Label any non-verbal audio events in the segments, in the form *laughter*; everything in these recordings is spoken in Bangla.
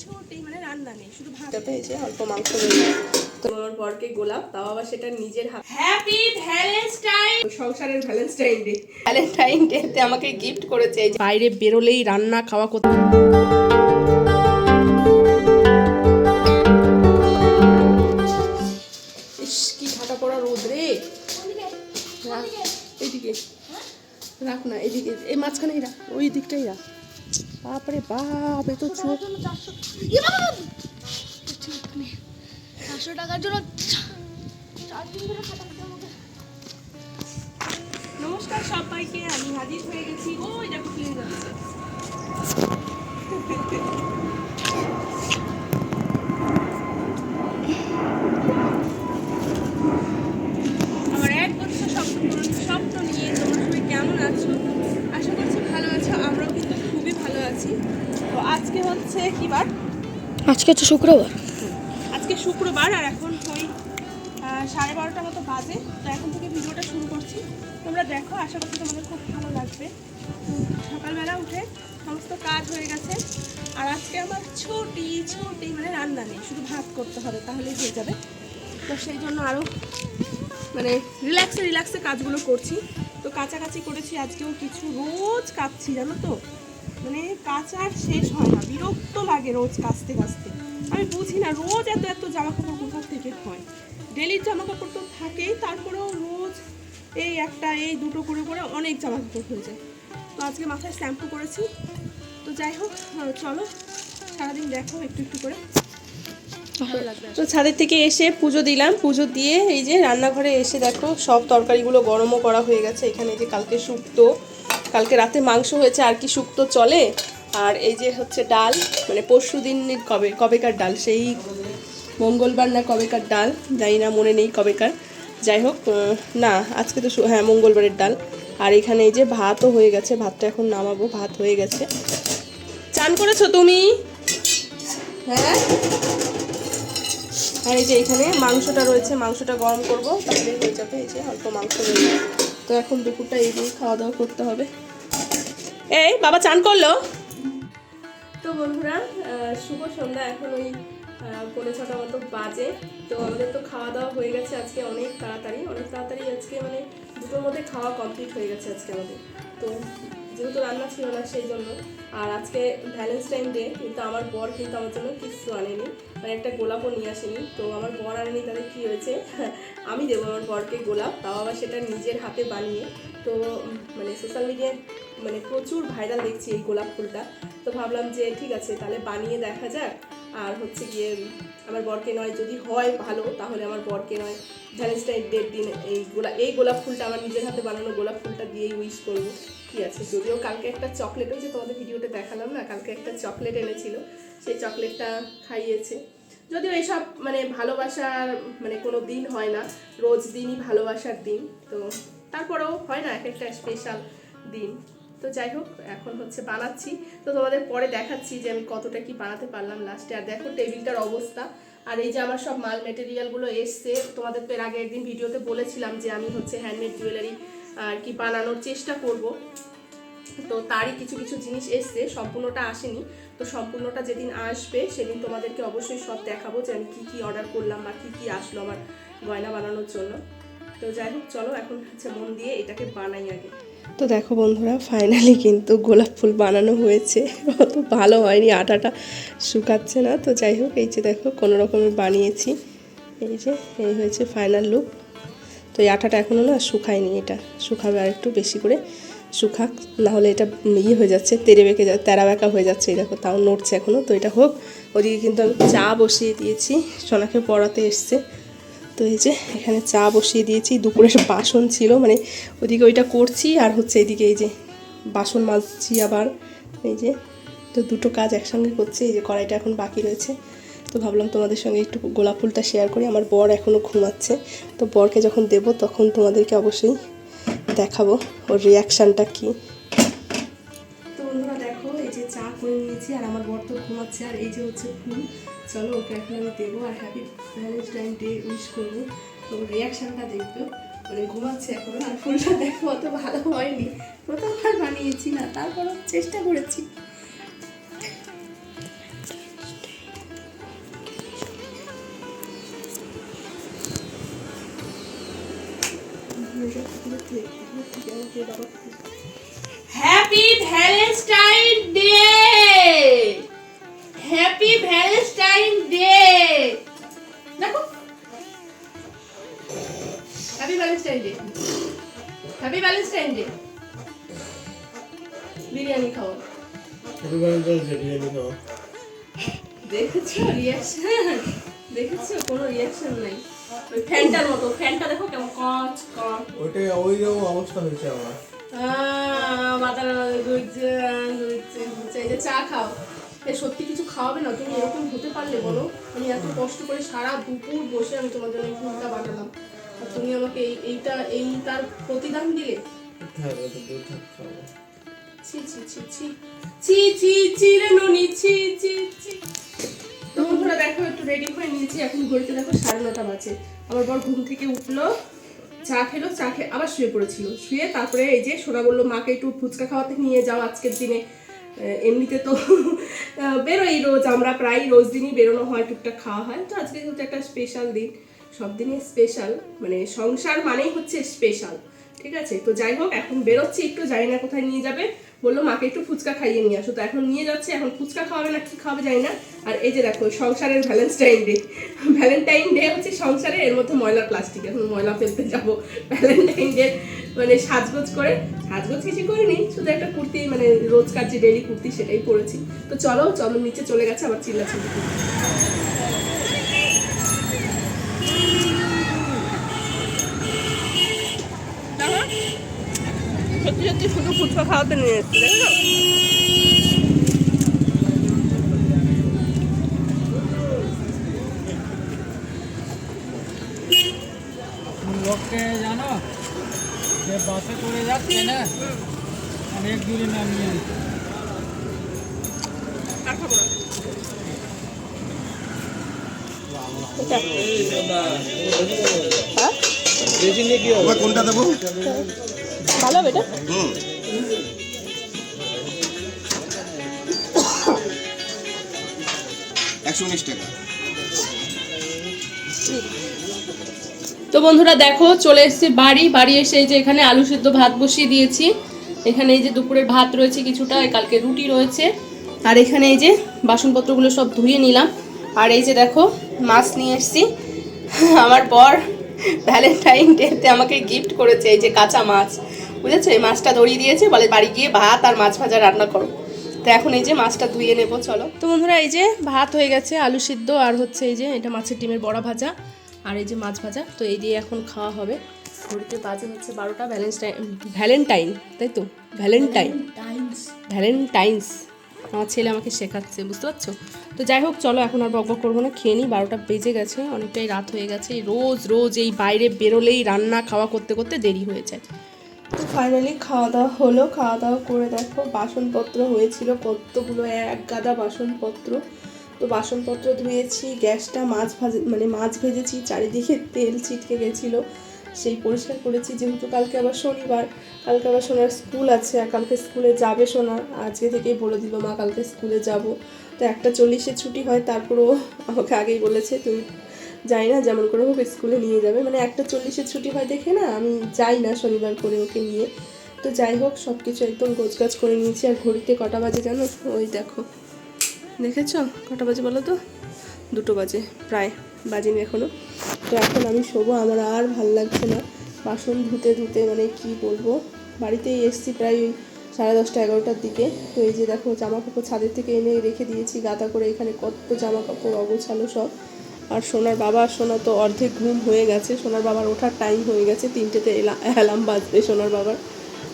ছোট মানে রান্না নেই শুধু যে অল্প মাংস তো বরকে গোলাপ তাও আবার সেটা নিজের হাত। হ্যাপি ভ্যালেন্টাইন সংসারের ভ্যালেন্টাইন ডে ভ্যালেন্টাইন ডেতে আমাকে গিফট করেছে বাইরে বেরোলেই রান্না খাওয়া করতে ইস কি ঠাটা পড়া রোদ রাখ এইদিকে। রাখ না এদিকে এই মাঝখানেই রাখ ওই দিকটাই রাখ। বাপরে বাপ এত চোখ। চারশো টাকার জন্য নমস্কার সবাইকে আমি হাজির হয়ে গেছি। ওই দেখো প্লেন যাচ্ছে আমার এক বছর স্বপ্ন পূরণ স্বপ্ন নিয়ে তোমরা সবাই কেমন আছো আশা করছি ভালো আছো আমরাও কিন্তু খুবই আছি তো আজকে হচ্ছে কি বার? আজকে তো শুক্রবার। আজকে শুক্রবার আর এখন ওই সাড়ে বারোটা মতো বাজে। তো এখন থেকে ভিডিওটা শুরু করছি। তোমরা দেখো আশা করছি তোমাদের খুব ভালো লাগবে। সকালবেলা উঠে সমস্ত কাজ হয়ে গেছে। আর আজকে আমার ছোটি ছোটি মানে রান্না নেই শুধু ভাত করতে হবে তাহলেই হয়ে যাবে। তো সেই জন্য আরও মানে রিল্যাক্সে রিল্যাক্সে কাজগুলো করছি। তো কাছাকাছি করেছি আজকেও কিছু রোজ কাচ্ছি জানো তো? মানে কাজ আর শেষ হয় না। বিরক্ত লাগে রোজ কাচতে কাচতে আমি বুঝি না, রোজ এত এত জামা কাপড় কোথা থেকে হয়? ডেলির জামা কাপড় তো থাকেই, তারপরেও রোজ এই একটা, এই দুটো করে করে অনেক জামা কাপড় হয়ে যায়। তো আজকে মাথায় শ্যাম্পু করেছি। তো যাই হোক চলো, সারাদিন দেখো একটু একটু করে। তো ছাদের থেকে এসে পুজো দিলাম। পুজো দিয়ে এই যে রান্নাঘরে এসে দেখো, সব তরকারিগুলো গরমও করা হয়ে গেছে। এখানে যে কালকে শুক্তো কালকে রাতে মাংস হয়েছে আর কি শুক্তো চলে। আর এই যে হচ্ছে ডাল মানে পরশু দিন কবে কবেকার ডাল, সেই মঙ্গলবার না কবেকার ডাল, জানি না, মনে নেই কবেকার। যাই হোক না, আজকে তো হ্যাঁ মঙ্গলবারের ডাল। আর এখানে এই যে ভাতও হয়ে গেছে, ভাতটা এখন নামাবো, ভাত হয়ে গেছে। চান করেছ তুমি? হ্যাঁ? আর এই যে এখানে মাংসটা রয়েছে, মাংসটা গরম করব, তাহলে হয়ে যাবে এই যে অল্প মাংস রয়েছে তো এখন দুপুরটা এই দিয়ে খাওয়া দাওয়া করতে হবে। এই, বাবা চান করল? তো বন্ধুরা শুভ সন্ধ্যা। এখন ওই পনেরো ছটা মতো বাজে। তো আমাদের তো খাওয়া দাওয়া হয়ে গেছে আজকে অনেক তাড়াতাড়ি। অনেক তাড়াতাড়ি আজকে মানে দুটোর মধ্যে খাওয়া কমপ্লিট হয়ে গেছে আজকে আমাদের। তো যেহেতু রান্না ছিল না সেই জন্য। আর আজকে ভ্যালেন্টাইন ডে কিন্তু আমার বর কিন্তু আমার জন্য কিছু আনেনি। মানে একটা গোলাপও নিয়ে আসেনি। তো আমার বর আনেনি, তাহলে কী হয়েছে? *laughs* আমি দেবো আমার বরকে গোলাপ, তাও আবার সেটা নিজের হাতে বানিয়ে। তো মানে সোশ্যাল মিডিয়ায় মানে প্রচুর ভাইরাল দেখছি এই গোলাপ ফুলটা। তো ভাবলাম যে ঠিক আছে, তাহলে বানিয়ে দেখা যাক। আর হচ্ছে গিয়ে আমার বরকে নয়, যদি হয় ভালো, তাহলে আমার বরকে নয়। ভ্যালেন্টাইন ডের দিন এই গোলাপ এই গোলাপ ফুলটা আমার নিজের হাতে বানানো গোলাপ ফুলটা দিয়েই উইশ করব। কি আছে? যদিও কালকে একটা চকলেট যে তোমাদের ভিডিওটা দেখালাম না, কালকে একটা চকলেট এনেছিল, সেই চকলেটটা খাইয়েছে। যদিও এসব মানে ভালোবাসার মানে কোনো দিন হয় না, রোজ দিনই ভালোবাসার দিন, তো তারপরেও হয় না, এক একটা স্পেশাল দিন। তো যাই হোক, এখন হচ্ছে বানাচ্ছি। তো তোমাদের পরে দেখাচ্ছি যে আমি কতটা কি বানাতে পারলাম লাস্টে আর দেখো টেবিলটার অবস্থা। আর এই যে আমার সব মাল মেটেরিয়ালগুলো এসছে, তোমাদের তো এর আগে একদিন ভিডিওতে বলেছিলাম যে আমি হচ্ছে হ্যান্ডমেড জুয়েলারি আর কি বানানোর চেষ্টা করব। তো তারই কিছু কিছু জিনিস এসছে, সম্পূর্ণটা আসেনি। তো সম্পূর্ণটা যেদিন আসবে, সেদিন তোমাদেরকে অবশ্যই সব দেখাবো যে আমি কী কী অর্ডার করলাম বা কী কী আসলো আমার গয়না বানানোর জন্য। তো যাই হোক, চলো এখন হচ্ছে মন দিয়ে এটাকে বানাই আগে। তো দেখো বন্ধুরা ফাইনালি কিন্তু গোলাপ ফুল বানানো হয়েছে। অত ভালো হয়নি, আটাটা শুকাচ্ছে না। তো যাই হোক, এই যে দেখো, কোনো রকমে বানিয়েছি। এই যে, এই হয়েছে ফাইনাল লুক তো এই আটাটা এখনও না শুকায়নি, এটা শুকাবে আর একটু বেশি করে শুকাক। নাহলে এটা ইয়ে হয়ে যাচ্ছে, তেরে বেঁকে যা, তেরা বেঁকা হয়ে যাচ্ছে, এই দেখো, তাও নড়ছে এখনও তো এটা হোক, ওদিকে কিন্তু আমি চা বসিয়ে দিয়েছি, সোনাকে পড়াতে এসছে। তো এই যে এখানে চা বসিয়ে দিয়েছি দুপুরের বাসন ছিল মানে ওদিকে ওইটা করছি আর হচ্ছে এদিকে এই যে বাসন মাজছি আবার, এই যে। তো দুটো কাজ একসঙ্গে করছি, এই যে কড়াইটা এখন বাকি রয়েছে। তো ভাবলাম তোমাদের সঙ্গে একটু গোলাপ ফুলটা শেয়ার করি, আমার বর এখনও ঘুমাচ্ছে। তো বরকে যখন দেব তখন তোমাদেরকে অবশ্যই দেখাবো, ওর রিয়াকশানটা কী। চা করে নিয়েছি, আর আমার বর তো ঘুমাচ্ছে, আর এই যে হচ্ছে ফুল চলো, ওকে এখন আমি দেবো, আর হ্যাপি ভ্যালেন্টাইন ডে উইশ করব। তো রিয়াকশানটা দেখবে। মানে ঘুমাচ্ছে এখন, আর ফুলটা দেখো, অত ভালো হয়নি। প্রথমবার বানিয়েছি না, তারপরও চেষ্টা করেছি। বাবা happy valentine day happy valentine day দেখো। Happy valentine day happy valentine day biryani খাও। দেখেছ রিয়াকশন দেখেছ? কোনো রিয়াকশন নাই। ওই ফ্যানটার মতো ফ্যানটা দেখো কেমন কচ কচ। ওইটাই ওই রকম অবস্থা হয়েছে আমার। মাথার যে চা খাও। সত্যি কিছু খাওয়াবে না? তুমি এরকম হতে পারলে বলো? আমি এত কষ্ট করে সারা দুপুর বসে আমি তোমার জন্য ফুলটা বানালাম। আর তুমি আমাকে এই এইটা এই তার প্রতিদান দিলে? খাব ছি ছি ছি ছি। ছি ছি ছি রে ননি ছি ছি ছি। তো বন্ধুরা দেখো একটু রেডি হয়ে নিয়েছি। এখন ঘড়িতে দেখো সাড়ে নটা বাজে। আমার বর ঘুম থেকে উঠল। চা খেলো, চা খেয়ে আবার শুয়ে পড়েছিল। শুয়ে তারপরে এই যে সোনা বলল, মাকে একটু ফুচকা খাওয়াতে নিয়ে যাও আজকের দিনে। এমনিতে তো *laughs* বেরোই রোজ। আমরা প্রায় রোজ দিনই বেরোনো হয়, টুকটাক খাওয়া হয়। তো আজকে কিন্তু একটা স্পেশাল দিন। সব দিনই স্পেশাল মানে সংসার মানেই হচ্ছে স্পেশাল ঠিক আছে? তো যাই হোক, এখন বেরোচ্ছি, একটু জানি না কোথায় নিয়ে যাবে। বলল, মাকে একটু ফুচকা খাইয়ে নিয়ে আসো। তো এখন নিয়ে যাচ্ছে, এখন ফুচকা খাওয়াবে না, কি খাওয়াবে জানি না। আর এই যে দেখো, সংসারের ভ্যালেন্টাইন ডে ভ্যালেন্টাইন ডে হচ্ছে সংসারে, এর মধ্যে ময়লা প্লাস্টিক এখন ময়লা ফেলতে যাব। ভ্যালেন্টাইন ডে মানে সাজগোজ করে, সাজগোজ কিছু করিনি, শুধু একটা কুর্তি মানে রোজকার যে ডেলি কুর্তি সেটাই পরেছি। তো চলো চলো, নিচে চলে গেছে, আবার চিল্লা চিল্লি সত্যি সত্যি শুধু ফুচকা খাওয়াতে নিয়ে এসেছি দেখো লোককে জানো যে বাসে করে যাচ্ছে না অনেক দূরে নামিয়ে দিচ্ছে। আর খাব না তোমার কোনটা দেবো? ভালো হবে এটা? একশো উনিশ টাকা। তো বন্ধুরা দেখো চলে এসেছি বাড়ি। বাড়ি এসে এই যে এখানে আলু সিদ্ধ ভাত বসিয়ে দিয়েছি। এখানে এই যে দুপুরের ভাত রয়েছে কিছুটা কালকে রুটি রয়েছে। আর এখানে এই যে বাসনপত্রগুলো সব ধুয়ে নিলাম। আর এই যে দেখো মাছ নিয়ে এসেছি। আমার পর ভ্যালেন্টাইন ডেতে আমাকে গিফট করেছে এই যে কাঁচা মাছ। বুঝেছ? এই মাছটা ধরিয়ে দিয়েছে বলে বাড়ি গিয়ে ভাত আর মাছ ভাজা রান্না করো। তো এখন এই যে মাছটা ধুয়ে নেব চলো। তো বন্ধুরা এই যে ভাত হয়ে গেছে আলু সিদ্ধ আর হচ্ছে এই যে এটা মাছের ডিমের বড়া ভাজা আর এই যে মাছ ভাজা। তো এই দিয়ে এখন খাওয়া হবে। ঘড়িতে বাজে হচ্ছে বারোটা ভ্যালেন্টাইন ভ্যালেন্টাইন তাই তো? ভ্যালেন্টাইন। ভ্যালেন্টাইন্স। আমার ছেলে আমাকে শেখাচ্ছে বুঝতে পারছ? তো যাই হোক চলো এখন আর বকবক করব না খেয়ে নিই বারোটা বেজে গেছে অনেকটাই রাত হয়ে গেছে। রোজ রোজ এই বাইরে বেরোলেই রান্না খাওয়া করতে করতে দেরি হয়ে যায়। ফাইনালি খাওয়া দাওয়া হলো। খাওয়া দাওয়া করে দেখো, বাসনপত্র হয়েছিল কতগুলো, এক গাদা বাসনপত্র। তো বাসনপত্র ধুয়েছি, গ্যাসটা মাছ ভাজে মানে মাছ ভেজেছি, চারিদিকে তেল ছিটকে গেছিল। সেই পরিষ্কার করেছি, যেহেতু কালকে আবার শনিবার, কালকে আবার সোনার স্কুল আছে, আর কালকে স্কুলে যাবে সোনা। আজকে থেকেই বলে দিল, মা, কালকে স্কুলে যাব। তো একটা চল্লিশে ছুটি হয়, তারপরও আমাকে আগেই বলেছে, তুমি যাই না, যেমন করে হোক স্কুলে নিয়ে যাবে। মানে একটা চল্লিশের ছুটি হয় দেখে না, আমি যাই না শনিবার করে ওকে নিয়ে। তো যাই হোক সব কিছু একদম গোছগাছ করে নিয়েছি। আর ঘড়িতে কটা বাজে জানো? ওই দেখো। দেখেছ? কটা বাজে বলো তো? দুটো বাজে, প্রায়। বাজেনি এখনও তো এখন আমি শোবো, আমার আর ভালো লাগছে না। বাসন ধুতে ধুতে মানে কি বলব? বাড়িতেই এসছি প্রায় ওই সাড়ে দশটা, এগারোটার দিকে। তো এই যে দেখো, জামা কাপড় ছাদের থেকে এনে রেখে দিয়েছি। গাদা করে এখানে কত জামা কাপড় অগোছালো সব। আর সোনার বাবা, সোনা তো অর্ধেক ঘুম হয়ে গেছে। সোনার বাবার ওঠার টাইম হয়ে গেছে। তিনটেতে অ্যালার্ম বাজবে সোনার বাবার।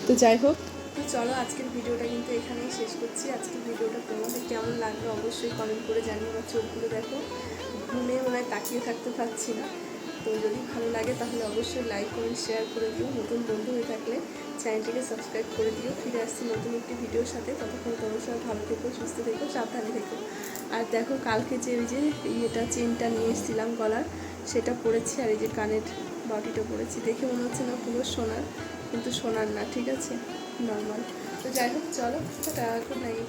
তো যাই হোক তো চলো আজকের ভিডিওটা কিন্তু এখানেই শেষ করছি। আজকের ভিডিওটা তোমাদের কেমন লাগল অবশ্যই কমেন্ট করে জানিয়ে বা চোখগুলো দেখো। ঘুমে মনে হয় তাকিয়ে থাকতে পারছি না। তো যদি ভালো লাগে তাহলে অবশ্যই লাইক কমেন্ট শেয়ার করে দিও। নতুন বন্ধু হয়ে থাকলে চ্যানেলটিকে সাবস্ক্রাইব করে দিও। ফিরে আসছি নতুন একটি ভিডিওর সাথে। ততক্ষণ তোমার সবাই ভালো থেকো, সুস্থ থেকো, সাবধানে থেকো। আর দেখো, কালকে যে ওই যে ইয়েটা, চেনটা নিয়ে এসেছিলাম গলার, সেটা পরেছি আর এই যে কানের বাটিটা পড়েছি দেখে মনে হচ্ছে না পুরো সোনার, কিন্তু সোনার না, ঠিক আছে? নর্মাল তো যাই হোক, চলো গুড নাইট